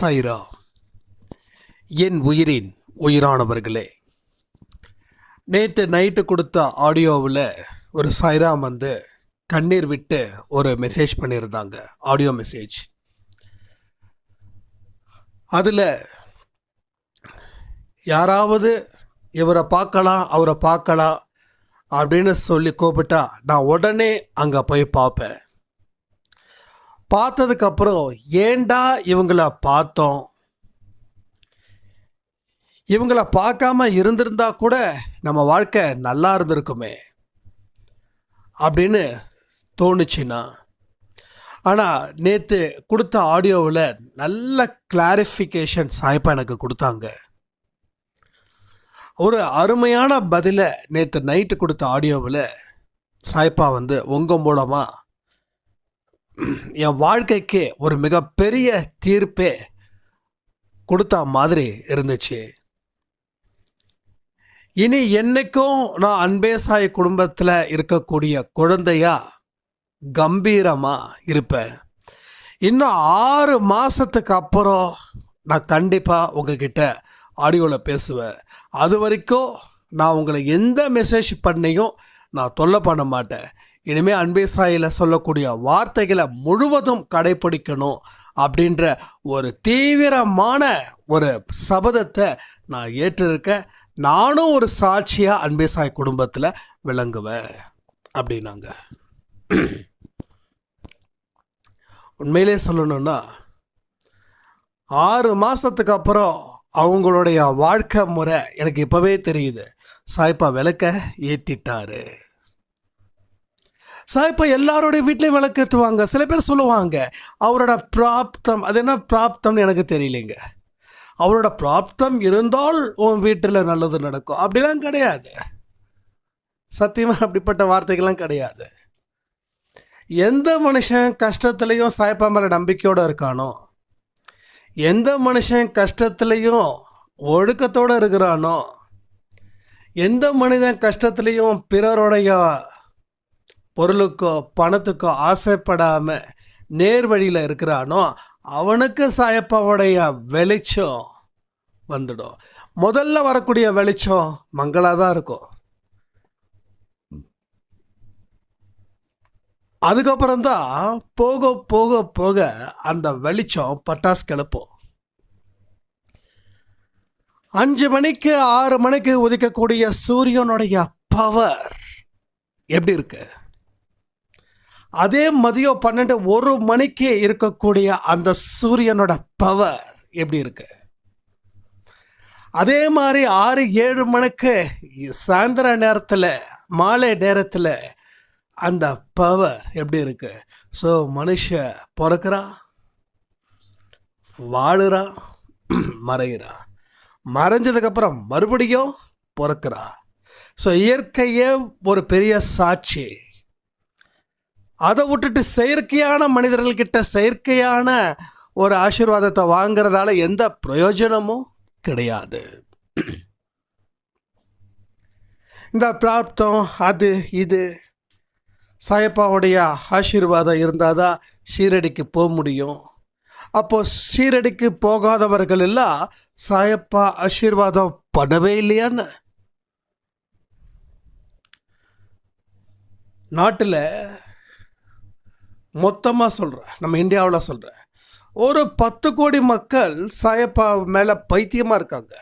சைரா. என் உயிரின் உயிரானவர்களே நேற்று நைட்டு கொடுத்த ஆடியோவில் ஒரு சைராம் வந்து கண்ணீர் விட்டு ஒரு மெசேஜ் பண்ணியிருந்தாங்க ஆடியோ மெசேஜ் அதில் யாராவது இவரை பார்க்கலாம் அவரை பார்க்கலாம் அப்படின்னு சொல்லி கூப்பிட்டா நான் உடனே அங்கே போய் பார்ப்பேன். பார்த்ததுக்கப்புறம் ஏண்டா இவங்கள பார்த்தோம்? இவங்கள பார்க்காம இருந்திருந்தா கூட நம்ம வாழ்க்கை நல்லா இருந்திருக்குமே அப்படின்னு தோணுச்சுன்னா ஆனால் நேற்று கொடுத்த ஆடியோவில் நல்ல கிளாரிஃபிகேஷன் சாய்ப்பா எனக்கு கொடுத்தாங்க. ஒரு அருமையான பதிலை நேற்று நைட்டு கொடுத்த ஆடியோவில் சாய்ப்பா வந்து உங்கள் மூலமாக என் வாழ்க்கைக்கு ஒரு மிகப்பெரிய தீர்ப்பே கொடுத்த மாதிரி இருந்துச்சு. இனி என்னைக்கும் நான் அன்பேசாய் குடும்பத்தில் இருக்கக்கூடிய குழந்தையா கம்பீரமாக இருப்பேன். இன்னும் ஆறு மாதத்துக்கு அப்புறம் நான் கண்டிப்பாக உங்ககிட்ட ஆடியோவில் பேசுவேன். அது வரைக்கும் நான் உங்களை எந்த மெசேஜ் பண்ணியும் நான் தொல்லை பண்ண மாட்டேன். இனிமேல் அன்பே சாயில் சொல்லக்கூடிய வார்த்தைகளை முழுவதும் கடைப்பிடிக்கணும் அப்படின்ற ஒரு தீவிரமான ஒரு சபதத்தை நான் ஏற்றிருக்கேன். நானும் ஒரு சாட்சியாக அன்பே சாய் குடும்பத்தில் விளங்குவேன் அப்படின்னாங்க. உண்மையிலே சொல்லணும்னா ஆறு மாதத்துக்கு அப்புறம் அவங்களுடைய வாழ்க்கை முறை எனக்கு இப்போவே தெரியுது. சாய்ப்பா விளக்க ஏற்றிட்டாரு சாய்ப்பா எல்லாரோடைய வீட்லேயும் விளக்கேற்றுவாங்க சில பேர் சொல்லுவாங்க அவரோட பிராப்தம் அது என்ன பிராப்தம்னு எனக்கு தெரியலைங்க. அவரோட பிராப்தம் இருந்தால் உன் வீட்டில் நல்லது நடக்கும். அப்படிலாம் கிடையாது. சத்தியமாக அப்படிப்பட்ட வார்த்தைகள்லாம் கிடையாது. எந்த மனுஷன் கஷ்டத்துலேயும் சாய்ப்பா மேலே நம்பிக்கையோடு இருக்கானோ எந்த மனுஷன் கஷ்டத்துலேயும் ஒழுக்கத்தோடு இருக்கிறானோ எந்த மனிதன் கஷ்டத்துலேயும் பிறருடைய பொருளுக்கோ பணத்துக்கோ ஆசைப்படாமல் நேர் வழியில் இருக்கிறானோ அவனுக்கு சாயப்பாவுடைய வெளிச்சம் வந்துடும். முதல்ல வரக்கூடிய வெளிச்சம் மங்களாக தான் இருக்கும். அதுக்கப்புறம்தான் போக போக போக அந்த வெளிச்சம் பட்டாசு கிளப்போம். அஞ்சு மணிக்கு ஆறு மணிக்கு உதிக்கக்கூடிய சூரியனுடைய பவர் எப்படி இருக்குது அதே மதியம் பன்னெண்டு ஒரு மணிக்கு இருக்கக்கூடிய அந்த சூரியனோட பவர் எப்படி இருக்கு? அதே மாதிரி ஆறு ஏழு மணிக்கு சாயந்தர நேரத்தில் மாலை நேரத்தில் அந்த பவர் எப்படி இருக்கு? ஸோ மனுஷ பிறக்கிறான் வாழுறான் மறைகிறான் மறைஞ்சதுக்கப்புறம் மறுபடியும் பிறக்கிறா? ஸோ இயற்கையே ஒரு பெரிய சாட்சி. அதை விட்டுட்டு செயற்கையான மனிதர்கள்கிட்ட செயற்கையான ஒரு ஆசீர்வாதத்தை வாங்குறதால எந்த பிரயோஜனமும் கிடையாது. இந்த பிராப்தம் அது இது சாயப்பாவுடைய ஆசீர்வாதம் இருந்தால் தான் ஷீரடிக்கு போக முடியும். அப்போது ஷீரடிக்கு போகாதவர்கள் எல்லாம் சாயப்பா ஆசீர்வாதம் பண்ணவே இல்லையான்னு? நாட்டில் மொத்தமாக சொல்கிறேன் நம்ம இந்தியாவில் சொல்கிறேன் ஒரு பத்து கோடி மக்கள் சாயப்பா மேலே பைத்தியமாக இருக்காங்க.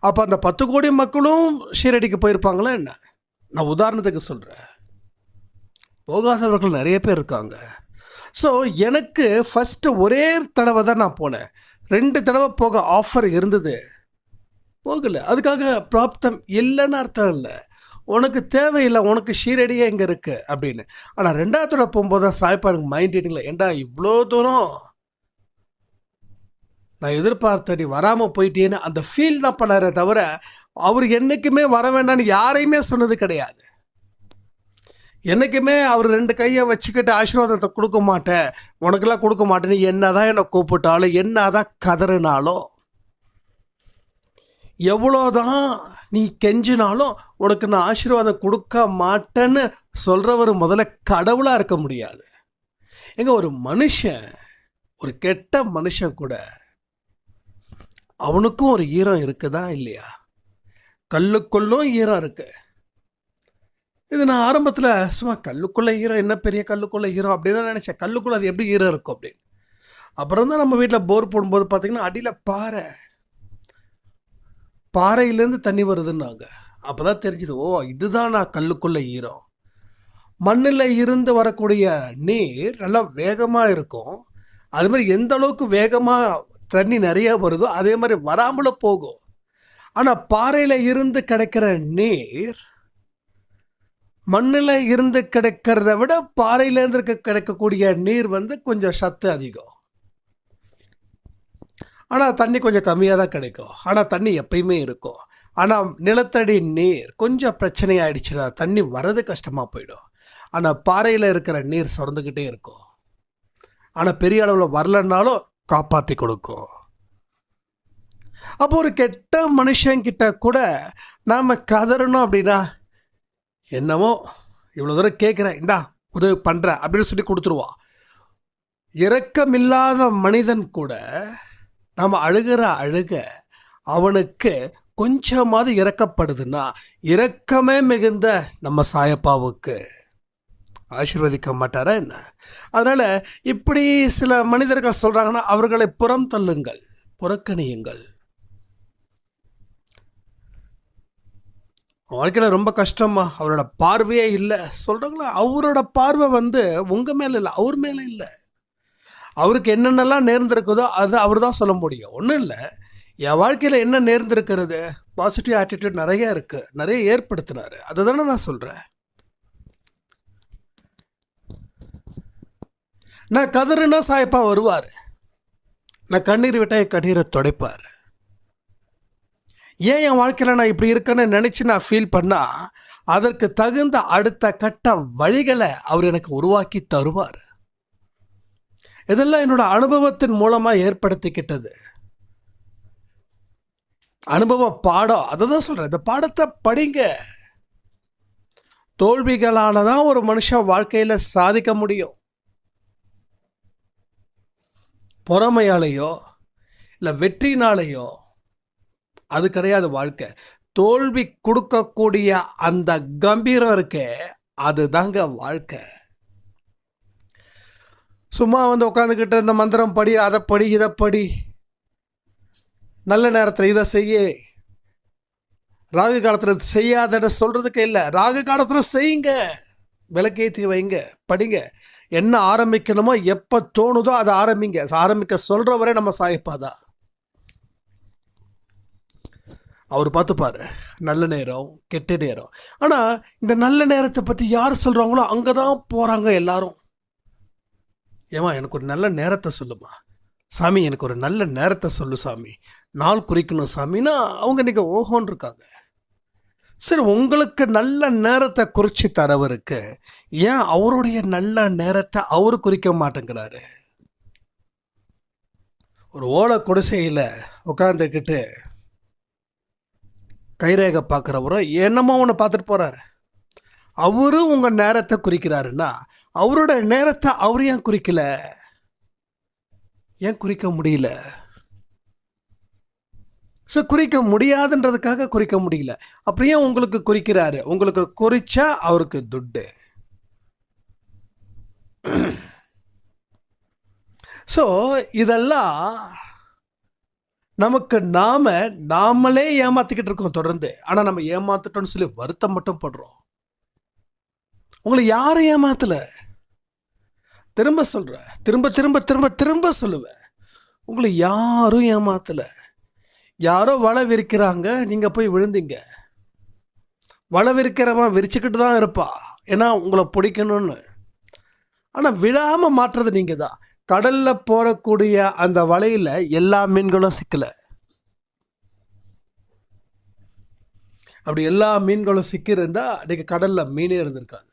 அப்போ அந்த பத்து கோடி மக்களும் ஷீரடிக்கு போயிருப்பாங்களா என்ன? நான் உதாரணத்துக்கு சொல்கிறேன் போகாதவர்கள் நிறைய பேர் இருக்காங்க. ஸோ எனக்கு ஃபஸ்ட்டு ஒரே தடவை தான் நான் போனேன். ரெண்டு தடவை போக ஆஃபர் இருந்தது. போகலை. அதுக்காக பிராப்தம் இல்லைன்னு அர்த்தம் இல்லை. உனக்கு தேவையில்லை உனக்கு ஷீரடியே இங்கே இருக்குது அப்படின்னு. ஆனால் ரெண்டாவது போகும்போது தான் சாய்ப்பா எனக்கு மைண்ட் ரீடிங்கில் ஏண்டா இவ்வளோ தூரம்? நான் எதிர்பார்த்த நீ வராமல் போயிட்டேன்னு அந்த ஃபீல் தான் பண்ணாரே தவிர அவர் என்றைக்குமே வர வேண்டாம்னு யாரையுமே சொன்னது கிடையாது. என்றைக்குமே அவர் ரெண்டு கையை வச்சுக்கிட்டு ஆசீர்வாதத்தை கொடுக்க மாட்டேன். உனக்கெல்லாம் கொடுக்க மாட்டேன்னு என்ன தான் என்னை கூப்பிட்டாலும் என்ன தான் கதறினாலும் எவ்வளோதான் நீ கெஞ்சினாலும் உனக்கு நான் ஆசீர்வாதம் கொடுக்க மாட்டேன்னு சொல்கிறவர் முதல்ல கடவுளாக இருக்க முடியாது. எங்க ஒரு மனுஷன் ஒரு கெட்ட மனுஷன் கூட அவனுக்கும் ஒரு ஈரம் இருக்குதா இல்லையா? கல்லுக்குள்ளும் ஈரம் இருக்குது இது நான் ஆரம்பத்தில் சும்மா கல்லுக்குள்ளே ஈரம் என்ன பெரிய கல்லுக்குள்ளே ஈரம் அப்படின்னு தான் நினச்சேன். கல்லுக்குள்ளே அது எப்படி ஈரம் இருக்கும் அப்படின்னு. அப்புறம் தான் நம்ம வீட்டில் போர் போடும்போது பார்த்திங்கன்னா அடியில் பாறை. பாறையிலேருந்து தண்ணி வருதுன்னாங்க. அப்போ தான் தெரிஞ்சுது ஓ இதுதான் நான் கல்லுக்குள்ளே ஈரம். மண்ணில் இருந்து வரக்கூடிய நீர் நல்லா வேகமாக இருக்கும். அது மாதிரி எந்த அளவுக்கு வேகமாக தண்ணி நிறையா வருதோ அதே மாதிரி வராமலும் போகும். ஆனால் பாறையில் இருந்து கிடைக்கிற நீர் மண்ணில் இருந்து கிடைக்கிறத விட பாறையிலேருந்து இருக்க கிடைக்கக்கூடிய நீர் வந்து கொஞ்சம் சத்து அதிகம். ஆனால் தண்ணி கொஞ்சம் கம்மியாக தான் கிடைக்கும். ஆனால் தண்ணி எப்பயுமே இருக்கும். ஆனால் நிலத்தடி நீர் கொஞ்சம் பிரச்சனை ஆயிடுச்சுன்னா தண்ணி வர்றது கஷ்டமாக போயிடும். ஆனால் பாறையில் இருக்கிற நீர் சுரந்துக்கிட்டே இருக்கும். ஆனால் பெரிய அளவில் வரலன்னாலும் காப்பாற்றி கொடுக்கும். அப்போ ஒரு கெட்ட மனுஷங்கிட்ட கூட நாம் கதறணும் அப்படின்னா என்னமோ இவ்வளோ தூரம் கேட்குறேன் இந்தா உதவி பண்ணுறேன் அப்படின்னு சொல்லி கொடுத்துருவான். இரக்கமில்லாத மனிதன் கூட நம்ம அழுகிற அழுக அவனுக்கு கொஞ்சமாவது இறக்கப்படுதுன்னா இரக்கமே மிகுந்த நம்ம சாயப்பாவுக்கு. ஆசீர்வதிக்க மாட்டாரா என்ன? அதனால் இப்படி சில மனிதர்கள் சொல்கிறாங்கன்னா அவர்களை புறம் தள்ளுங்கள் புறக்கணியுங்கள். வாழ்க்கையில் ரொம்ப கஷ்டமா அவரோட பார்வையே இல்லை. சொல்கிறாங்களா அவரோட பார்வை வந்து உங்கள் மேலே இல்லை அவர் மேலே இல்லை. அவருக்கு என்னென்னலாம் நேர்ந்திருக்குதோ அது அவர் தான் சொல்ல முடியும். ஒன்றும் இல்லை. என் வாழ்க்கையில் என்ன நேர்ந்திருக்கிறது? பாசிட்டிவ் ஆட்டிடியூட் நிறைய இருக்குது நிறைய ஏற்படுத்தினார். அதை தானே நான் சொல்கிறேன் நான் கதறுனா சாயப்பா வருவார். நான் கண்ணீர் விட்டால் என் கண்ணீரை துடைப்பார். ஏன் என் வாழ்க்கையில் நான் இப்படி இருக்கேன்னு நினச்சி நான் ஃபீல் பண்ணால் அதற்கு தகுந்த அடுத்த கட்ட வழிகளை அவர் எனக்கு உருவாக்கி தருவார். இதெல்லாம் என்னோட அனுபவத்தின் மூலமாக ஏற்படுத்திக்கிட்டது. அனுபவ பாடம் அதை தான் சொல்கிறேன் இந்த பாடத்தை படிங்க. தோல்விகளால் தான் ஒரு மனுஷன் வாழ்க்கையில் சாதிக்க முடியும். பொறாமையாலேயோ இல்லை வெற்றினாலேயோ அது கிடையாது வாழ்க்கை. தோல்வி கொடுக்கக்கூடிய அந்த கம்பீரம் இருக்கே அதுதாங்க வாழ்க்கை. சும்மா வந்து உட்காந்துக்கிட்டு இந்த மந்திரம் படி அதை படி இதை படி. நல்ல நேரத்தில் இதை செய்ய. ராகு காலத்தில் செய்யாதன்னு சொல்கிறதுக்கு இல்லை. ராகு காலத்தில் செய்யுங்க. விளக்கேற்றி வைங்க. படிங்க. என்ன ஆரம்பிக்கணுமோ எப்போ தோணுதோ அதை ஆரம்பிங்க. ஆரம்பிக்க சொல்கிற வரை நம்ம சாயப்பாதா அவர் பார்த்துப்பார். நல்ல நேரம் கெட்ட நேரம். ஆனால் இந்த நல்ல நேரத்தை பற்றி யார் சொல்கிறாங்களோ அங்கே தான் போகிறாங்க எல்லாரும். ஏமா எனக்கு ஒரு நல்ல நேரத்தை சொல்லுமா சாமி எனக்கு ஒரு நல்ல நேரத்தை சொல்லு சாமி. நாள் குறிக்கணும் சாமின்னா அவங்க இன்றைக்கி ஓஹோன்னு இருக்காங்க சரி உங்களுக்கு நல்ல நேரத்தை குறித்து தரவருக்கு ஏன் அவருடைய நல்ல நேரத்தை அவர் குறிக்க மாட்டேங்கிறாரு? ஒரு ஓலை குடிசையில் உட்காந்துக்கிட்டு கைரேகை பார்க்குறவரும் என்னமோ ஒன்று பார்த்துட்டு போகிறாரு அவரும் உங்கள் நேரத்தை குறிக்கிறாருன்னா அவரோட நேரத்தை அவர் ஏன் குறிக்கல? ஏன் குறிக்க முடியல? ஸோ குறிக்க முடியாதுன்றதுக்காக குறிக்க முடியல. அப்படியே உங்களுக்கு குறிக்கிறாரு? உங்களுக்கு குறிச்சா அவருக்கு துட்டு. ஸோ இதெல்லாம் நமக்கு நாம நாமளே ஏமாத்திக்கிட்டு இருக்கோம் தொடர்ந்து. ஆனால் நம்ம ஏமாத்துட்டோம்னு சொல்லி வருத்தம் மட்டும் படுறோம். உங்களை யாரும் ஏமாத்தலை. திரும்ப சொல்கிறேன் திரும்ப திரும்ப திரும்ப திரும்ப சொல்லுவேன் உங்களை யாரும் ஏமாத்தலை. யாரோ வலை விரிக்கிறாங்க நீங்கள் போய் விழுந்தீங்க. வலை விரிக்கிறவன் விரிச்சுக்கிட்டு தான் இருப்பா. ஏன்னா உங்களை பிடிக்கணும்னு. ஆனால் விழாமல் மாற்றுறது நீங்கள் தான் கடலில் போடக்கூடிய அந்த வலையில் எல்லா மீன்களும் சிக்கலை. அப்படி எல்லா மீன்களும் சிக்கியிருந்தால் அன்றைக்கி கடலில் மீனே இருந்திருக்காது.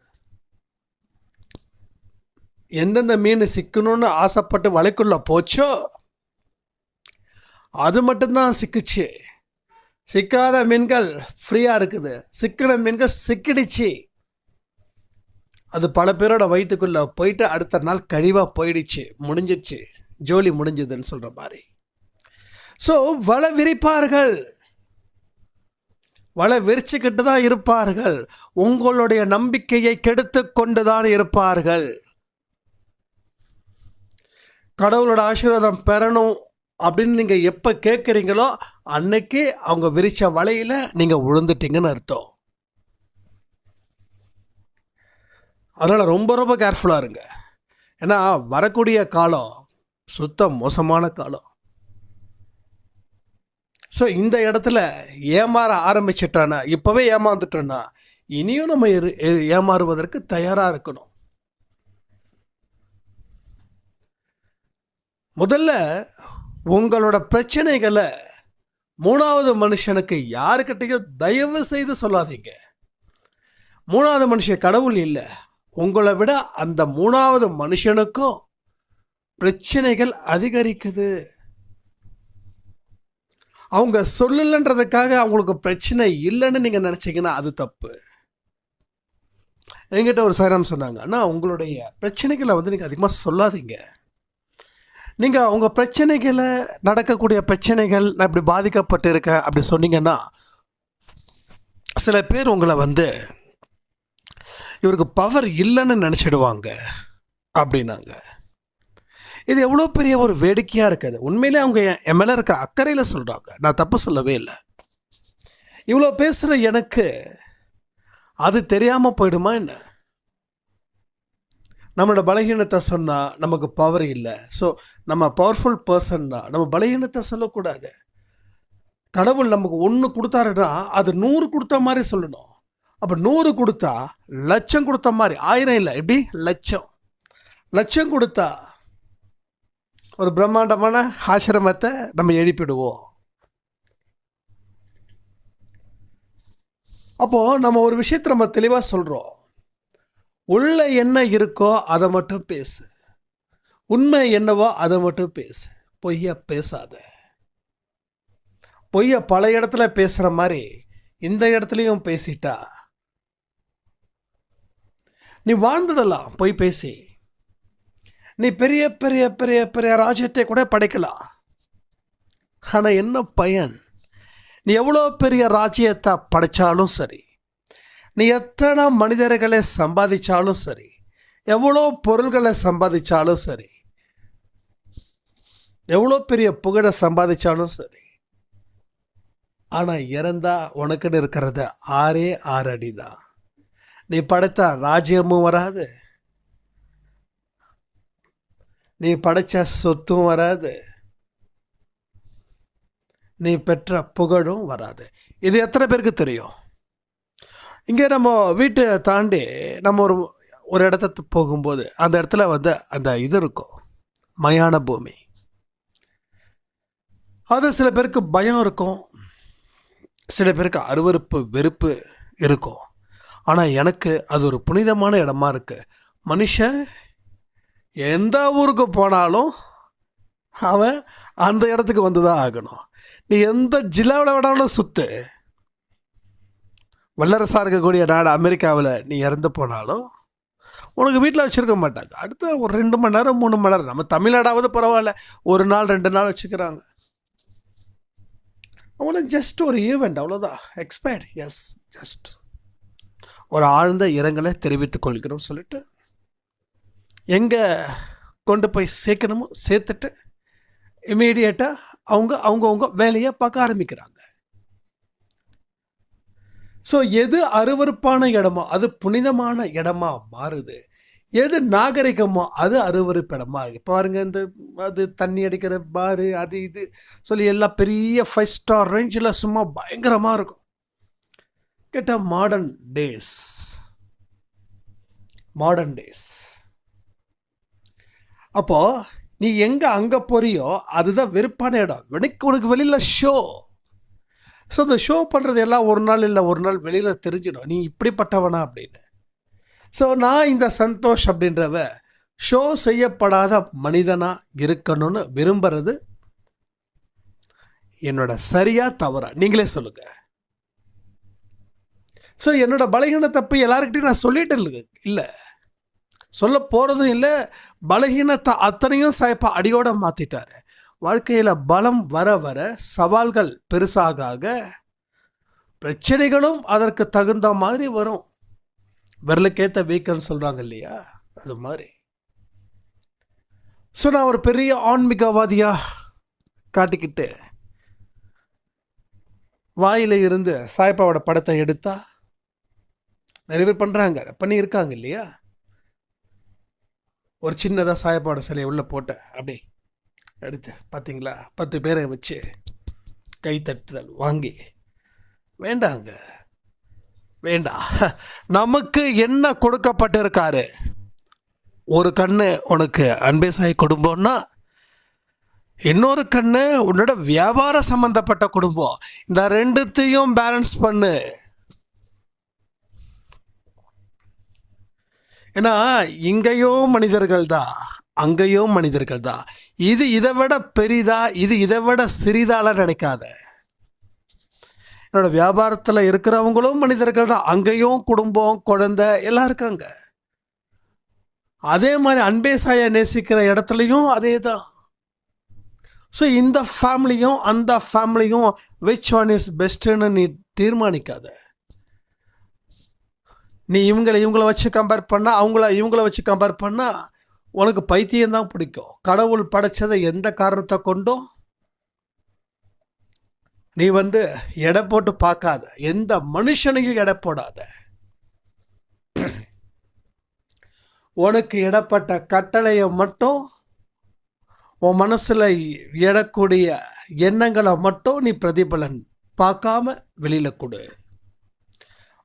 எந்தெந்த மீன் சிக்கணும்னு ஆசைப்பட்டு வலைக்குள்ளே போச்சோ அது மட்டும்தான் சிக்குச்சு. சிக்காத மீன்கள் ஃப்ரீயாக இருக்குது. சிக்கின மீன்கள் சிக்கிடுச்சு. அது பல பேரோட வயிற்றுக்குள்ளே போயிட்டு அடுத்த நாள் கழிவாக போயிடுச்சு முடிஞ்சிடுச்சு. ஜோலி முடிஞ்சதுன்னு சொல்கிற மாதிரி. ஸோ வலை விரிப்பார்கள். வலை விரிச்சுக்கிட்டு தான் இருப்பார்கள். உங்களுடைய நம்பிக்கையை கெடுத்து கொண்டு தான் இருப்பார்கள். கடவுளோட ஆசீர்வாதம் பெறணும் அப்படின்னு நீங்கள் எப்போ கேட்குறீங்களோ அன்னைக்கு அவங்க விரித்த வலையில் நீங்கள் விழுந்துட்டீங்கன்னு அர்த்தம். அதனால் ரொம்ப ரொம்ப கேர்ஃபுல்லாக இருங்க. ஏன்னா வரக்கூடிய காலம் சுத்த மோசமான காலம். ஸோ இந்த இடத்துல ஏமாற ஆரம்பிச்சிட்டோன்னா இப்போவே ஏமாந்துட்டோன்னா இனியும் நம்ம ஏமாறுவதற்கு தயாராக இருக்கணும். முதல்ல உங்களோட பிரச்சனைகளை மூணாவது மனுஷனுக்கு யாருக்கிட்டையும் தயவு செய்து சொல்லாதீங்க. மூணாவது மனுஷன் கடவுள் இல்லை. உங்களை விட அந்த மூணாவது மனுஷனுக்கும் பிரச்சனைகள் அதிகரிக்குது. அவங்க சொல்லலைன்றதுக்காக அவங்களுக்கு பிரச்சனை இல்லைன்னு நீங்கள் நினச்சிங்கன்னா அது தப்பு. என்கிட்ட ஒரு சாரம் சொன்னாங்க ஆனால் உங்களுடைய பிரச்சனைகளை வந்து நீங்கள் அதிகமாக சொல்லாதீங்க. நீங்கள் அவங்க பிரச்சனைகளை நடக்கக்கூடிய பிரச்சனைகள் நான் இப்படி பாதிக்கப்பட்டு இருக்கேன் அப்படி சொன்னீங்கன்னா சில பேர் உங்களை வந்து இவருக்கு பவர் இல்லைன்னு நினச்சிடுவாங்க அப்படின்னாங்க. இது எவ்வளோ பெரிய ஒரு வேடிக்கையாக இருக்குது. உண்மையிலே அவங்க என் மேலே இருக்கிற அக்கறையில் சொல்கிறாங்க நான் தப்பு சொல்லவே இல்லை. இவ்வளோ பேசுகிற எனக்கு அது தெரியாமல் போயிடுமா என்ன? நம்மளோட பலகீனத்தை சொன்னால் நமக்கு பவர் இல்லை. ஸோ நம்ம பவர்ஃபுல் பர்சன்னா நம்ம பலகீனத்தை சொல்லக்கூடாது. கடவுள் நமக்கு ஒன்று கொடுத்தாருன்னா அது நூறு கொடுத்த மாதிரி சொல்லணும். அப்போ நூறு கொடுத்தா லட்சம் கொடுத்த மாதிரி ஆயிரம் இல்லை எப்படி? லட்சம். லட்சம் கொடுத்தா ஒரு பிரம்மாண்டமான ஆசிரமத்தை நம்ம எழுப்பிடுவோம். அப்போது நம்ம ஒரு விஷயத்தை நம்ம தெளிவாக சொல்கிறோம் உள்ள என்ன இருக்கோ அதை மட்டும் பேசு. உண்மை என்னவோ அதை மட்டும் பேசு. பொய்ய பேசாத. பொய்ய பல இடத்துல பேசுகிற மாதிரி இந்த இடத்துலையும் பேசிட்டா நீ வாழ்ந்துடலாம் பொய் பேசி. நீ பெரிய பெரிய பெரிய பெரிய ராஜ்யத்தை கூட படைக்கலாம். ஆனால் என்ன பயன்? நீ எவ்வளோ பெரிய ராஜ்யத்தை படைச்சாலும் சரி. நீ எத்தனை மனிதர்களை சம்பாதிச்சாலும் சரி எவ்வளோ பொருள்களை சம்பாதிச்சாலும் சரி எவ்வளோ பெரிய புகழை சம்பாதிச்சாலும் சரி ஆனால் இறந்தா உனக்குன்னு இருக்கிறது ஆறே ஆறு அடி தான் நீ படைத்த ராஜ்யமும் வராது. நீ படைச்ச சொத்தும் வராது. நீ பெற்ற புகழும் வராது. இது எத்தனை பேருக்கு தெரியும்? இங்கே நம்ம வீட்டை தாண்டி நம்ம ஒரு ஒரு இடத்த போகும்போது அந்த இடத்துல வந்து அந்த இது இருக்கும். மயான பூமி. அது சில பேருக்கு பயம் இருக்கும். சில பேருக்கு அருவருப்பு வெறுப்பு இருக்கும். ஆனால் எனக்கு அது ஒரு புனிதமான இடமா இருக்குது மனுஷன் எந்த ஊருக்கு போனாலும் அவன் அந்த இடத்துக்கு வந்து தான் ஆகணும். நீ எந்த ஜில்லாவில் வேணாலும் சுற்று வல்லரசாக இருக்கக்கூடிய நாடு அமெரிக்காவில் நீ இறந்து போனாலும் உனக்கு வீட்டில் வச்சுருக்க மாட்டாங்க. அடுத்த ஒரு ரெண்டு மணி நேரம் மூணு மணி நேரம். நம்ம தமிழ்நாடாவது பரவாயில்ல. ஒரு நாள் ரெண்டு நாள் வச்சுக்கிறாங்க. அவனுக்கு ஜஸ்ட் ஒரு ஈவெண்ட் அவ்வளோதான் எக்ஸ்பயர்ட் எஸ் ஜஸ்ட் ஒரு ஆழ்ந்த இரங்கலை தெரிவித்துக் கொள்கிறோம் சொல்லிட்டு எங்கே கொண்டு போய் சேர்க்கணுமோ சேர்த்துட்டு இமீடியட்டாக அவங்க அவங்கவுங்க வேலையை பார்க்க ஆரம்பிக்கிறாங்க. ஸோ எது அருவருப்பான இடமோ அது புனிதமான இடமா மாறுது. எது நாகரிகமோ அது அருவருப்பு இடமா இருக்கு. பாருங்க இந்த அது தண்ணி அடிக்கிற பாரு அது இது சொல்லி எல்லாம் பெரிய ஃபைவ் ஸ்டார் ரேஞ்சில் சும்மா பயங்கரமாக இருக்கும். கேட்ட மாடர்ன் டேஸ் மாடர்ன் டேஸ் அப்போ நீ எங்க அங்க போறியோ அதுதான் வெறுப்பான இடம். வெனக்கு உனக்கு வெளியில ஷோ ஸோ இந்த ஷோ பண்ணுறது எல்லாம் ஒரு நாள் இல்லை ஒரு நாள் வெளியில் தெரிஞ்சிடும். நீ இப்படிப்பட்டவனா அப்படின்னு. ஸோ நான் இந்த சந்தோஷ் அப்படின்றவ ஷோ செய்யப்படாத மனிதனாக இருக்கணும்னு விரும்புறது என்னோட சரியாக தவறா? நீங்களே சொல்லுங்க. ஸோ என்னோட பலகீன தப்பு எல்லாருக்கிட்டையும் நான் சொல்லிட்டு இல்லை இல்லை. சொல்ல போகிறதும் இல்லை பலகீனத்தை அத்தனையும் சாய்ப்பா அடியோட மாற்றிட்டாரு வாழ்க்கையில் பலம் வர வர சவால்கள் பெருசாக ஆக பிரச்சனைகளும் அதற்கு தகுந்த மாதிரி வரும். விரலுக்கேற்ற வீக்கன்னு சொல்கிறாங்க இல்லையா? அது மாதிரி. ஸோ நான் ஒரு பெரிய ஆன்மீகவாதியாக காட்டிக்கிட்டு வாயில் இருந்து சாய்பாவோட படத்தை எடுத்தா நிறைய பேர் பண்ணுறாங்க பண்ணியிருக்காங்க இல்லையா? ஒரு சின்னதாக சாயப்பாவோட சிலையை உள்ளே போட்டேன். அப்படி எடுத்து பார்த்தீங்களா பத்து பேரை வச்சு கைத்தட்டுதல் வாங்கி வேண்டாங்க. வேண்டாம் நமக்கு என்ன கொடுக்கப்பட்டிருக்காரு? ஒரு கண்ணு உனக்கு அன்பே சாய் குடும்பம்னா இன்னொரு கண்ணு உன்னோட வியாபார சம்மந்தப்பட்ட குடும்பம். இந்த ரெண்டுத்தையும் பேலன்ஸ் பண்ணு. ஏன்னா இங்கேயும் மனிதர்கள் தான் அங்கேயும் மனிதர்கள் தான். இது இதை விட பெரிதா இது இதை விட சிறிதாலாம் நினைக்காத. என்னோட வியாபாரத்தில் இருக்கிறவங்களும் மனிதர்கள் தான். அங்கேயும் குடும்பம் குழந்தை எல்லாம் இருக்காங்க. அதே மாதிரி அன்பே சாய நேசிக்கிற இடத்துலையும் அதே தான். ஸோ இந்த ஃபேமிலியும் அந்த ஃபேமிலியும் விச் ஒன் இஸ் பெஸ்ட்டுன்னு நீ தீர்மானிக்காத. நீ இவங்களை இவங்கள வச்சு கம்பேர் பண்ணால் அவங்கள இவங்கள வச்சு கம்பேர் பண்ணால் உனக்கு பைத்தியம்தான் பிடிக்கும். கடவுள் படைச்சதை எந்த காரணத்தை கொண்டும்? நீ வந்து எடை போட்டு பார்க்காத. எந்த மனுஷனையும் எடை போடாத. உனக்கு இடப்பட்ட கட்டளையை மட்டும் உன் மனசில் எடக்கூடிய எண்ணங்களை மட்டும் நீ பிரதிபலன் பார்க்காம வெளியில் கொடு.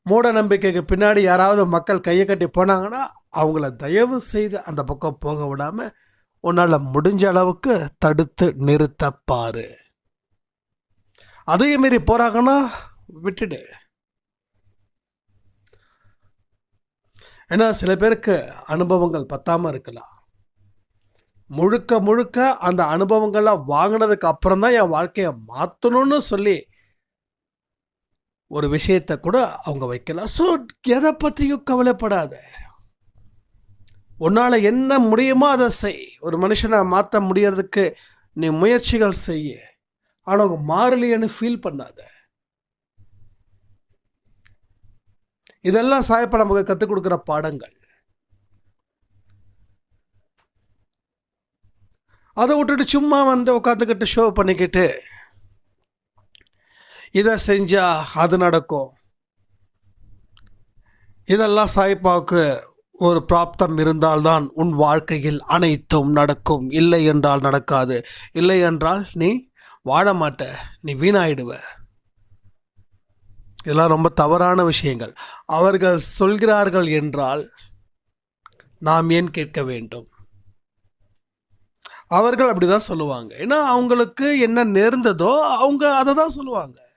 மூட நம்பிக்கைக்கு பின்னாடி யாராவது மக்கள் கையை கட்டி போனாங்கன்னா அவங்கள தயவு செய்து அந்த பக்கம் போக விடாமல் உன்னால் முடிஞ்ச அளவுக்கு தடுத்து நிறுத்தப்பாரு அதையும் மீறி போகிறாங்கன்னா விட்டுடு. ஏன்னா சில பேருக்கு அனுபவங்கள் பத்தாமல் இருக்கலாம். முழுக்க முழுக்க அந்த அனுபவங்கள்லாம் வாங்கினதுக்கு அப்புறம் தான் என் வாழ்க்கையை மாற்றணும்னு சொல்லி ஒரு விஷயத்தை கூட அவங்க வைக்கலாம். ஸோ எதை பற்றியும் கவலைப்படாத. உன்னால் என்ன முடியுமோ அதை செய். ஒரு மனுஷனை மாற்ற முடியறதுக்கு நீ முயற்சிகள் செய்ய. ஆனால் அவங்க மாறலையேன்னு ஃபீல் பண்ணாத. இதெல்லாம் சாயப்பா நமக்கு கற்றுக் கொடுக்குற பாடங்கள். அதை விட்டுட்டு சும்மா வந்து உட்காந்துக்கிட்டு ஷோ பண்ணிக்கிட்டு இதை செஞ்சால் அது நடக்கும். இதெல்லாம் சாய்பாவுக்கு ஒரு பிராப்தம் இருந்தால்தான் உன் வாழ்க்கையில் அனைத்தும் நடக்கும். இல்லை என்றால் நடக்காது. இல்லை என்றால் நீ வாழ மாட்ட. நீ வீணாயிடுவ. இதெல்லாம் ரொம்ப தவறான விஷயங்கள். அவர்கள் சொல்கிறார்கள் என்றால் நாம் ஏன் கேட்க வேண்டும்? அவர்கள் அப்படி தான் சொல்லுவாங்க. ஏன்னா அவங்களுக்கு என்ன நேர்ந்ததோ அவங்க அதை தான் சொல்லுவாங்க.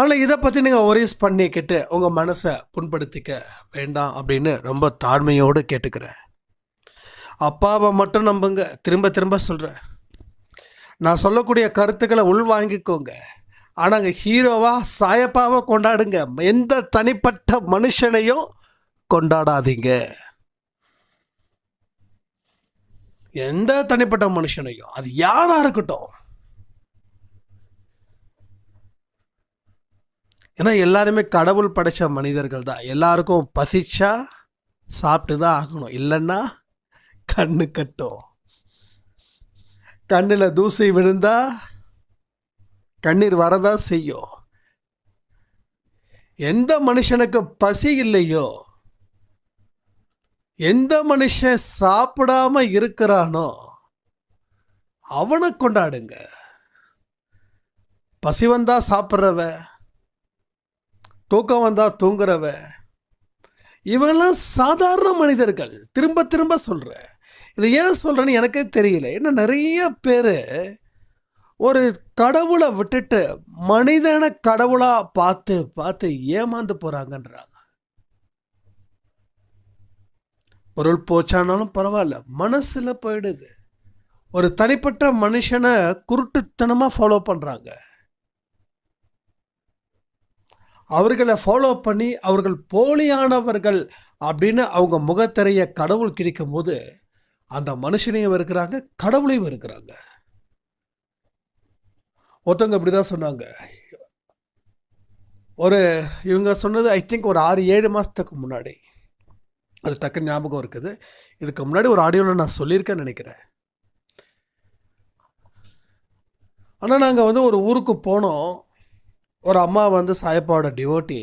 ஆனால் இதை பற்றி நீங்கள் ஒரேஸ் பண்ணிக்கிட்டு உங்கள் மனசை புண்படுத்திக்க வேண்டாம் அப்படின்னு ரொம்ப தாழ்மையோடு கேட்டுக்கிறேன். அப்பாவை மட்டும் நம்புங்க. திரும்ப திரும்ப சொல்கிறேன் நான் சொல்லக்கூடிய கருத்துக்களை உள்வாங்கிக்கோங்க. ஆனால் ஆனால் ஹீரோவாக சாயப்பாவை கொண்டாடுங்க. எந்த தனிப்பட்ட மனுஷனையும் கொண்டாடாதீங்க. எந்த தனிப்பட்ட மனுஷனையும். அது யாராக இருக்கட்டும். ஏன்னா எல்லாருமே கடவுள் படைச்ச மனிதர்கள் தான் எல்லாருக்கும் பசிச்சா சாப்பிட்டு தான் ஆகணும். இல்லைன்னா கண்ணு கட்டும். கண்ணில் தூசி விழுந்தா கண்ணீர் வரதான் செய்யும். எந்த மனுஷனுக்கு பசி இல்லையோ எந்த மனுஷன் சாப்பிடாம இருக்கிறானோ அவனை கொண்டாடுங்க. பசி வந்தா சாப்பிட்றவ தூக்கம் வந்தால் தூங்குறவ இவங்கெல்லாம் சாதாரண மனிதர்கள். திரும்ப திரும்ப சொல்கிறேன் இதை ஏன் சொல்கிறேன்னு எனக்கே தெரியல. ஏன்னா நிறைய பேர் ஒரு கடவுளை விட்டுட்டு மனிதனை கடவுளாக பார்த்து பார்த்து ஏமாந்து போகிறாங்கன்றாங்க பொருள் போச்சானாலும் பரவாயில்ல. மனசில் போயிடுது. ஒரு தனிப்பட்ட மனுஷனை குருட்டுத்தனமாக ஃபாலோ பண்ணுறாங்க அவர்களை ஃபாலோ பண்ணி அவர்கள் போலியானவர்கள் அப்படின்னு அவங்க முகத்திரையை கடவுள் கிழிக்கும் போது அந்த மனுஷனையும் இருக்கிறாங்க கடவுளையும் இருக்கிறாங்க ஒருத்தவங்க இப்படி தான் சொன்னாங்க. ஒரு இவங்க சொன்னது ஐ திங்க் ஒரு ஆறு ஏழு மாதத்துக்கு முன்னாடி. அது டக்கு ஞாபகம் இருக்குது. இதுக்கு முன்னாடி ஒரு ஆடியோவில் நான் சொல்லியிருக்கேன்னு நினைக்கிறேன். ஆனால் நாங்கள் வந்து ஒரு ஊருக்கு போனோம். ஒரு அம்மா வந்து சாயப்பாவோட டிவோட்டி.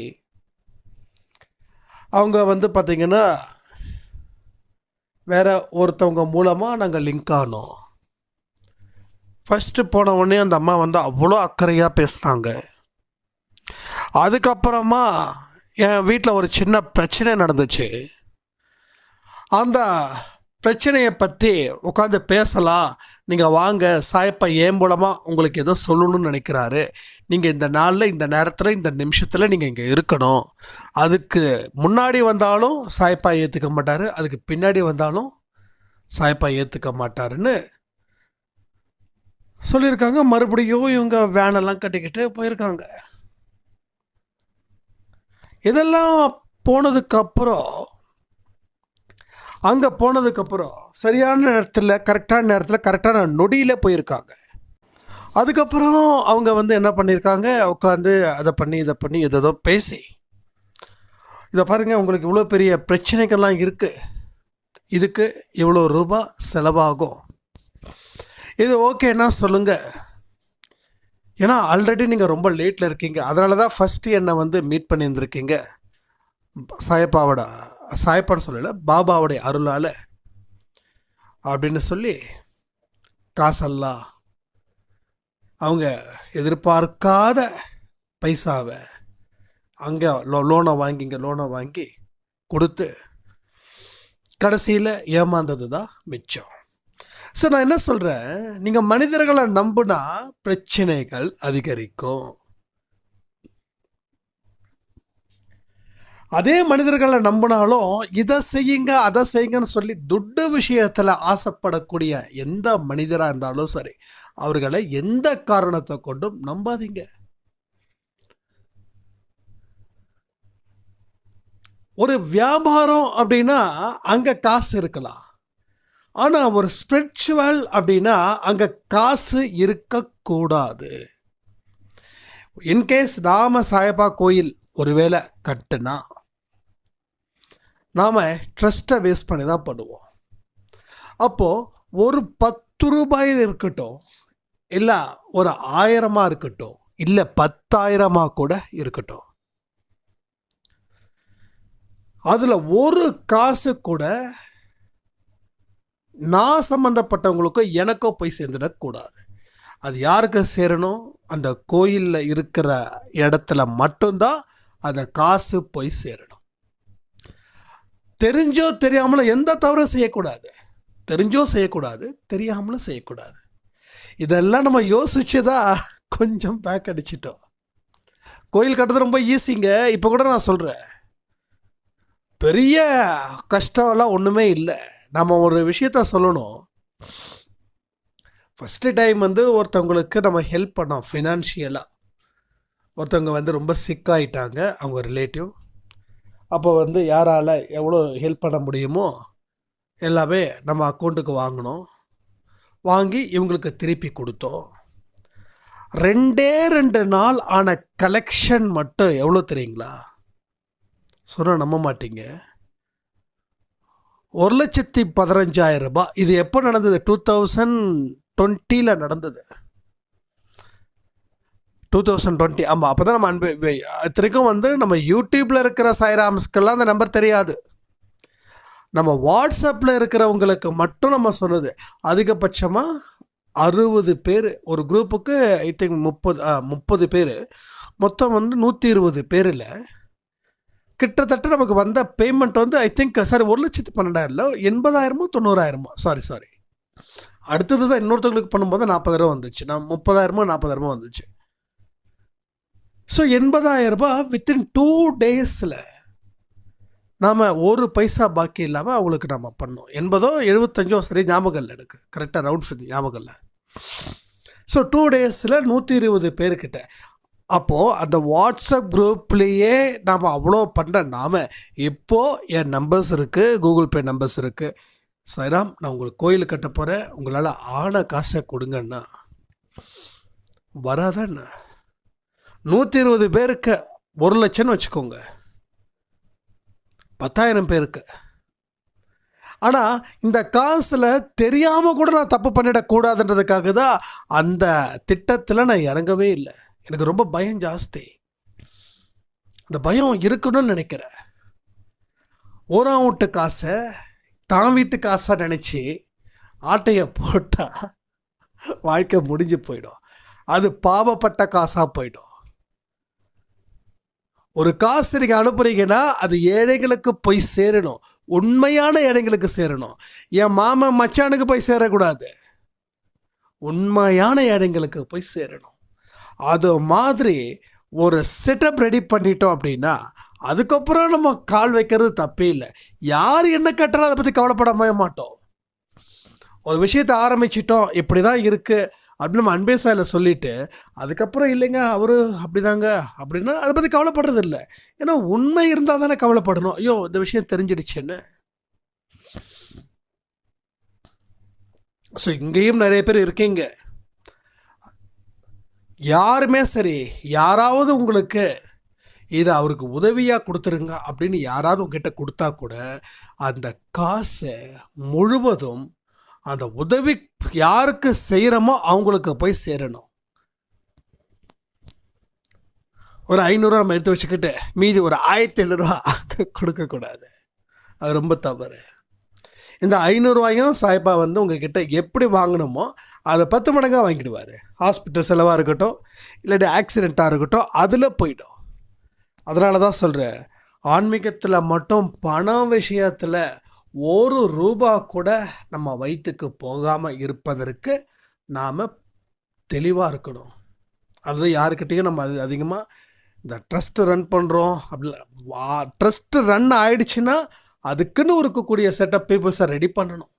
அவங்க வந்து பார்த்திங்கன்னா வேற ஒருத்தவங்க மூலமாக நாங்கள் லிங்க் ஆனோம். ஃபஸ்ட்டு போன உடனே அந்த அம்மா வந்து அவ்வளோ அக்கறையாக பேசுனாங்க. அதுக்கப்புறமா என் வீட்டில் ஒரு சின்ன பிரச்சனை நடந்துச்சு. அந்த பிரச்சனையை பற்றி உட்காந்து பேசலாம். நீங்கள் வாங்க சாயப்பா ஏன் மூலமாக உங்களுக்கு ஏதோ சொல்லணும்னு நினைக்கிறாரு. நீங்கள் இந்த நாளில் இந்த நேரத்தில் இந்த நிமிஷத்தில் நீங்கள் இங்கே இருக்கணும். அதுக்கு முன்னாடி வந்தாலும் சாய்ப்பா ஏற்றுக்க மாட்டார். அதுக்கு பின்னாடி வந்தாலும் சாய்ப்பா ஏற்றுக்க மாட்டாருன்னு சொல்லியிருக்காங்க. மறுபடியும் இவங்க வேனெல்லாம் கட்டிக்கிட்டு போயிருக்காங்க. இதெல்லாம் போனதுக்கப்புறம் அங்கே போனதுக்கப்புறம் சரியான நேரத்தில் கரெக்டான நேரத்தில் கரெக்டான நொடியில் போயிருக்காங்க. அதுக்கப்புறம் அவங்க வந்து என்ன பண்ணியிருக்காங்க? உட்காந்து அதை பண்ணி இதை பண்ணி எதோ பேசி. இதை பாருங்கள் உங்களுக்கு இவ்வளோ பெரிய பிரச்சனைகள்லாம் இருக்குது இதுக்கு இவ்வளோ ரூபா செலவாகும். இது ஓகேன்னா சொல்லுங்கள் ஏன்னா ஆல்ரெடி நீங்கள் ரொம்ப லேட்டில் இருக்கீங்க. அதனால தான் ஃபஸ்ட்டு என்னை வந்து மீட் பண்ணியிருந்துருக்கீங்க. சாயப்பாவோட சாயப்பான்னு சொல்லலை பாபாவுடைய அருளால் அப்படின்னு சொல்லி காசெல்லாம் அவங்க எதிர்பார்க்காத பைசாவை அங்கே லோ லோனை வாங்கி இங்கே லோனை வாங்கி கொடுத்து கடைசியில் ஏமாந்தது தான் மிச்சம். ஸோ நான் என்ன சொல்கிறேன் நீங்கள் மனிதர்களை நம்புனா பிரச்சனைகள் அதிகரிக்கும். அதே மனிதர்களை நம்பினாலும் இதை செய்யுங்க அதை செய்யுங்கன்னு சொல்லி துட்டு விஷயத்தில் ஆசைப்படக்கூடிய எந்த மனிதராக இருந்தாலும் சரி அவர்களை எந்த காரணத்தை கொண்டும் நம்பாதீங்க. ஒரு வியாபாரம் அப்படின்னா அங்கே காசு இருக்கலாம். ஆனால் ஒரு ஸ்பிரிச்சுவல் அப்படின்னா அங்கே காசு இருக்கக்கூடாது. இன்கேஸ் நாம சாயப்பா கோயில் ஒருவேளை கட்டுனா நாம் ட்ரஸ்ட்டை வேஸ்ட் பண்ணி தான் பண்ணுவோம். அப்போது ஒரு பத்து ரூபாயில் இருக்கட்டும் இல்லை ஒரு ஆயிரமாக இருக்கட்டும். இல்லை பத்தாயிரமாக கூட இருக்கட்டும். அதில் ஒரு காசு கூட நான் சம்மந்தப்பட்டவங்களுக்கோ எனக்கோ போய் சேர்ந்துடக்கூடாது. அது யாருக்கு சேரணும்? அந்த கோயிலில் இருக்கிற இடத்துல மட்டும்தான் அந்த காசு போய் சேரணும். தெரிஞ்சோ தெரியாமலோ எந்த தவறும் செய்யக்கூடாது. தெரிஞ்சோ செய்யக்கூடாது தெரியாமலும் செய்யக்கூடாது. இதெல்லாம் நம்ம யோசிச்சு தான் கொஞ்சம் பேக் அடிச்சிட்டோம். கோயில் கட்டுறது ரொம்ப ஈஸிங்க இப்போ கூட நான் சொல்கிறேன் பெரிய கஷ்டம்லாம் ஒன்றுமே இல்லை. நம்ம ஒரு விஷயத்த சொல்லணும். ஃபஸ்ட்டு டைம் வந்து ஒருத்தவங்களுக்கு நம்ம ஹெல்ப் பண்ணோம் ஃபினான்ஷியலாக ஒருத்தவங்க வந்து ரொம்ப சிக் ஆகிட்டாங்க அவங்க ரிலேட்டிவ் அப்போ வந்து யாரால் எவ்வளோ ஹெல்ப் பண்ண முடியுமோ எல்லாமே நம்ம அக்கௌண்ட்டுக்கு வாங்கினோம் வாங்கி இவங்களுக்கு திருப்பி கொடுத்தோம். ரெண்டே ரெண்டு நாள் ஆன கலெக்ஷன் மட்டும் எவ்வளோ தெரியுங்களா? சொன்னால் நம்ப மாட்டீங்க. ஒரு லட்சத்தி பதினஞ்சாயிரம் ரூபாய். இது எப்போ நடந்தது? டூ தௌசண்ட் டுவெண்ட்டியில் நடந்தது. டூ தௌசண்ட் டுவெண்ட்டி ஆமாம் அப்போ தான் நம்ம அன்பு இத்தனைக்கும் வந்து நம்ம யூடியூப்பில் இருக்கிற சாய்ராம்ஸ்க்கெல்லாம் அந்த நம்பர் தெரியாது. நம்ம வாட்ஸ்அப்பில் இருக்கிறவங்களுக்கு மட்டும் நம்ம சொன்னது. அதிகபட்சமாக அறுபது பேர் ஒரு குரூப்புக்கு ஐ திங்க் முப்பது முப்பது பேர். மொத்தம் வந்து நூற்றி இருபது பேரில். கிட்டத்தட்ட நமக்கு வந்த பேமெண்ட் வந்து ஐ திங்க் சாரி ஒரு லட்சத்து பன்னெண்டாயிரம்ல எண்பதாயிரமோ தொண்ணூறாயிரமோ சாரி சாரி அடுத்தது தான் இன்னொருத்தவங்களுக்கு பண்ணும்போது நாற்பதாயிரம் வந்துச்சு. நான் முப்பதாயிரமோ நாற்பதாயிரமோ வந்துச்சு. ஸோ எண்பதாயிரரூபா வித்தின் டூ டேஸில் நாம் ஒரு பைசா பாக்கி இல்லாமல் அவங்களுக்கு நம்ம பண்ணோம் எண்பதோ எழுபத்தஞ்சோ சரி ஞாபகம் இல்லை எனக்கு. கரெக்டாக ரவுண்ட் ஃபிட் ஞாபகம் இல்லை ஸோ டூ டேஸில் நூற்றி இருபது பேர்கிட்ட அப்போது அந்த வாட்ஸ்அப் குரூப்லேயே நாம் அவ்வளோ பண்ணுற நாம் இப்போது என் நம்பர்ஸ் இருக்குது கூகுள் பே நம்பர்ஸ் இருக்குது சைராம் நான் உங்களுக்கு கோயில் கட்ட போகிறேன் உங்களால் ஆன காசை கொடுங்கண்ணா. வராதண்ணா. நூற்றி இருபது பேருக்கு ஒரு லட்சம்னு வச்சுக்கோங்க. பத்தாயிரம் பேருக்கு. ஆனால் இந்த காசில் தெரியாமல் கூட நான் தப்பு பண்ணிடக்கூடாதுன்றதுக்காக தான் அந்த திட்டத்தில் நான் இறங்கவே இல்லை. எனக்கு ரொம்ப பயம் ஜாஸ்தி. அந்த பயம் இருக்கணும்னு நினைக்கிறேன். ஓராம் வீட்டு காசை தான் வீட்டு காசாக நினச்சி ஆட்டையை போட்டால் வாழ்க்கை முடிஞ்சு போயிடும். அது பாவப்பட்ட காசாக போயிடும். ஒரு காசு நீங்கள் அனுப்புறீங்கன்னா அது ஏழைகளுக்கு போய் சேரணும். உண்மையான ஏழைகளுக்கு சேரணும். என் மாமன் மச்சானுக்கு போய் சேரக்கூடாது. உண்மையான ஏழைங்களுக்கு போய் சேரணும். அது மாதிரி ஒரு செட்டப் ரெடி பண்ணிட்டோம் அப்படின்னா அதுக்கப்புறம் நம்ம கால் வைக்கிறது தப்பே இல்லை. யார் என்ன கட்டுறோம் அதை பற்றி கவலைப்பட மாட்டோம். ஒரு விஷயத்தை ஆரம்பிச்சிட்டோம் இப்படி தான் இருக்குது அப்படின்னு நம்ம அன்பே சாயில் சொல்லிவிட்டு அதுக்கப்புறம் இல்லைங்க அவர் அப்படிதாங்க அப்படின்னா அதை பற்றி கவலைப்படுறது இல்லை ஏன்னா உண்மை இருந்தால் தானே கவலைப்படணும். ஐயோ இந்த விஷயம் தெரிஞ்சிடுச்சுன்னு. ஸோ இங்கேயும் நிறைய பேர் இருக்கீங்க. யாருமே சரி யாராவது உங்களுக்கு இதை அவருக்கு உதவியாக கொடுத்துருங்க அப்படின்னு யாராவது உங்ககிட்ட கொடுத்தா கூட அந்த காசை முழுவதும் அந்த உதவி யாருக்கு செய்கிறோமோ அவங்களுக்கு போய் சேரணும். ஒரு ஐநூறுரூவா நம்ம எடுத்து வச்சுக்கிட்டு மீதி ஒரு ஆயிரத்தி ஐநூறுரூவா கொடுக்கக்கூடாது அது ரொம்ப தவறு. இந்த ஐநூறுரூவாயும் சாய்பா வந்து உங்ககிட்ட எப்படி வாங்கணுமோ அதை பத்து மடங்காக வாங்கிடுவார். ஹாஸ்பிட்டல் செலவாக இருக்கட்டும் இல்லாட்டி ஆக்சிடெண்ட்டாக இருக்கட்டும் அதில் போயிடும். அதனால தான் சொல்கிறேன் ஆன்மீகத்தில் மட்டும் பணம் விஷயத்தில் ஒரு ரூபா கூட நம்ம வயிற்றுக்கு போகாமல் இருப்பதற்கு நாம் தெளிவாக இருக்கணும். அது யாருக்கிட்டேயும் நம்ம அது அதிகமாக இந்த ட்ரஸ்ட்டு ரன் பண்ணுறோம் அப்படி வா ட்ரஸ்ட்டு ரன் ஆயிடுச்சுன்னா அதுக்குன்னு இருக்கக்கூடிய செட்டப் பீப்புள்ஸை ரெடி பண்ணணும்.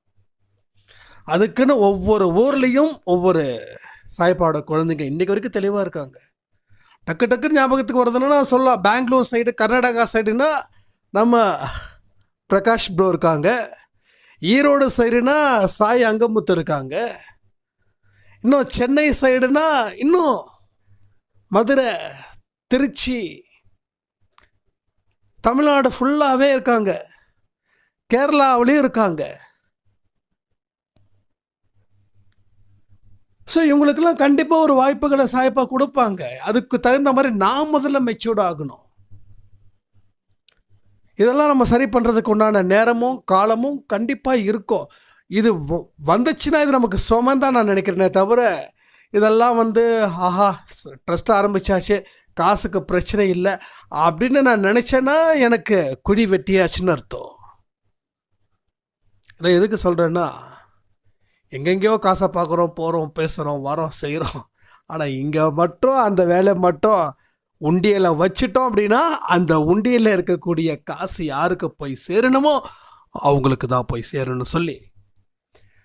அதுக்குன்னு ஒவ்வொரு ஊர்லேயும் ஒவ்வொரு சாய்ப்பாட குழந்தைங்க இன்றைக்கு வரைக்கும் தெளிவாக இருக்காங்க. டக்கு டக்குன்னு ஞாபகத்துக்கு வருதுன்னா சொல்லலாம். பெங்களூர் சைடு கர்நாடகா சைடுனா நம்ம பிரகாஷ் ப்ரோ இருக்காங்க. ஈரோடு சைடுனா சாய் அங்கமுத்து இருக்காங்க. இன்னும் சென்னை சைடுனா இன்னும் மதுரை திருச்சி தமிழ்நாடு ஃபுல்லாகவே இருக்காங்க. கேரளாவிலையும் இருக்காங்க. ஸோ இவங்களுக்கெல்லாம் கண்டிப்பாக ஒரு வாய்ப்புகளை சாய்ப்பாக கொடுப்பாங்க. அதுக்கு தகுந்த மாதிரி நான் முதல்ல மெச்சூர்ட் ஆகணும். இதெல்லாம் நம்ம சரி பண்ணுறதுக்கு உண்டான நேரமும் காலமும் கண்டிப்பாக இருக்கும். இது வ- வந்துச்சுன்னா இது நமக்கு சுமம் தான் நான் நினைக்கிறேனே தவிர இதெல்லாம் வந்து ஆஹா ட்ரஸ்ட் ஆரம்பிச்சாச்சு காசுக்கு பிரச்சனை இல்லை அப்படின்னு நான் நினச்சேன்னா எனக்கு குடி வெட்டியாச்சுன்னு அர்த்தம். இதை எதுக்கு சொல்கிறேன்னா எங்கெங்கேயோ காசை பார்க்குறோம் போகிறோம் பேசுகிறோம் வரோம் செய்கிறோம். ஆனால் இங்கே மட்டும் அந்த வேலை மட்டும் உண்டியலை வச்சிட்டோம் அப்படின்னா அந்த உண்டியலில் இருக்கக்கூடிய காசு யாருக்கு போய் சேரணுமோ அவங்களுக்கு தான் போய் சேரணும்னு சொல்லி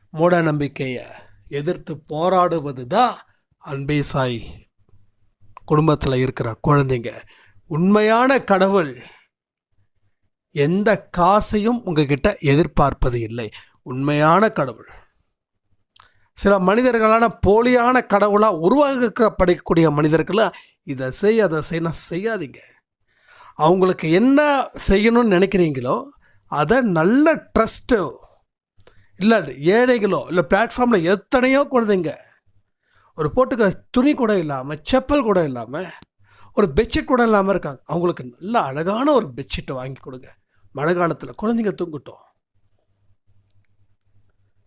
மூட நம்பிக்கையை எதிர்த்து போராடுவது தான் அன்பே சாய் குடும்பத்தில் இருக்கிற குழந்தைங்க. உண்மையான கடவுள் எந்த காசையும் உங்ககிட்ட எதிர்பார்ப்பது இல்லை. உண்மையான கடவுள். சில மனிதர்களான போலியான கடவுளாக உருவாக்கப்படக்கூடிய மனிதர்களாக இதை செய் அதை செய்யணும் செய்யாதீங்க. அவங்களுக்கு என்ன செய்யணும்னு நினைக்கிறீங்களோ அதை நல்ல ட்ரஸ்ட்டு இல்லை ஏழைகளோ இல்லை பிளாட்ஃபார்மில் எத்தனையோ குழந்தைங்க ஒரு போட்டுக்க துணி கூட இல்லாமல் செப்பல் கூட இல்லாமல் ஒரு பெட்ஷீட் கூட இல்லாமல் இருக்காங்க. அவங்களுக்கு நல்ல அழகான ஒரு பெட்ஷீட்டை வாங்கி கொடுங்க. மழை காலத்தில் குழந்தைங்க தூங்கட்டும்.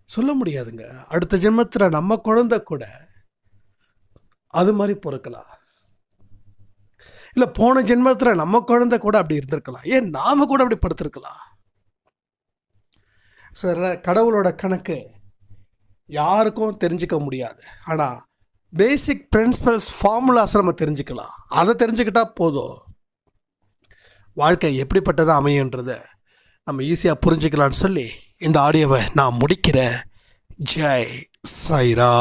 சொல்ல முடியாதுங்க. அடுத்த ஜென்மத்தில் நம்ம குழந்தை கூட அது மாதிரி பிறக்கலாம். இல்லை போன ஜென்மத்தில் நம்ம குழந்தை கூட அப்படி இருந்திருக்கலாம். ஏன் நாம் கூட அப்படி படுத்திருக்கலாம்? சில கடவுளோட கணக்கு யாருக்கும் தெரிஞ்சுக்க முடியாது. ஆனால் பேசிக் பிரின்சிபல்ஸ் ஃபார்முலாஸ் நம்ம தெரிஞ்சுக்கலாம். அதை தெரிஞ்சுக்கிட்டால் போதும். வாழ்க்கை எப்படிப்பட்டதாக அமையுன்றதை நம்ம ஈஸியாக புரிஞ்சுக்கலாம்னு சொல்லி இந்த ஆடியோவை நான் முடிக்கிறேன். ஜெய் சைரா